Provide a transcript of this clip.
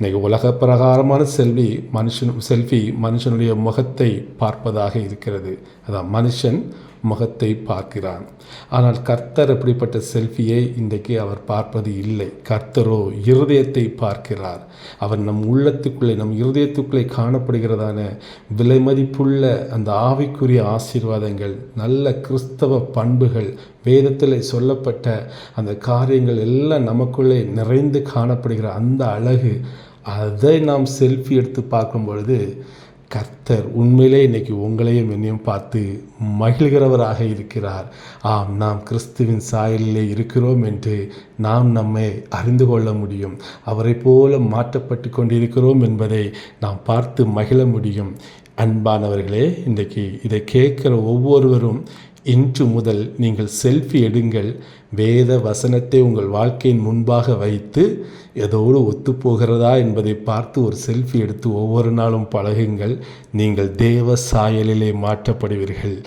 இன்றைக்கி உலக பிரகாரமான செல்வி மனுஷன் செல்ஃபி மனுஷனுடைய முகத்தை பார்ப்பதாக இருக்கிறது. அதான் மனுஷன் முகத்தை பார்க்கிறான். ஆனால் கர்த்தர் அப்படிப்பட்ட செல்ஃபியை இன்றைக்கு அவர் பார்ப்பது இல்லை. கர்த்தரோ இருதயத்தை பார்க்கிறார். அவர் நம் உள்ளத்துக்குள்ளே நம் இருதயத்துக்குள்ளே காணப்படுகிறதான விலை மதிப்புள்ள அந்த ஆவிக்குரிய ஆசீர்வாதங்கள் நல்ல கிறிஸ்தவ பண்புகள் வேதத்தில் சொல்லப்பட்ட அந்த காரியங்கள் எல்லாம் நமக்குள்ளே நிறைந்து காணப்படுகிற அந்த அழகு அதை நாம் செல்ஃபி எடுத்து பார்க்கும் பொழுது கர்த்தர் உண்மையிலே இன்னைக்கு உங்களையும் என்னையும் பார்த்து மகிழ்கிறவராக இருக்கிறார். ஆம் நாம் கிறிஸ்துவின் சாயலிலே இருக்கிறோம் என்று நாம் நம்மை அறிந்து கொள்ள முடியும். அவரை போல மாற்றப்பட்டு கொண்டிருக்கிறோம் என்பதை நாம் பார்த்து மகிழ முடியும். அன்பானவர்களே இன்றைக்கு இதை கேட்குற ஒவ்வொருவரும் இன்று முதல் நீங்கள் செல்ஃபி எடுங்கள். வேத வசனத்தை உங்கள் வாழ்க்கையின் முன்பாக வைத்து எதோடு ஒத்துப்போகிறதா என்பதை பார்த்து ஒரு செல்ஃபி எடுத்து ஒவ்வொரு நாளும் பழகுங்கள். நீங்கள் தேவ சாயலிலே மாற்றப்படுவீர்கள்.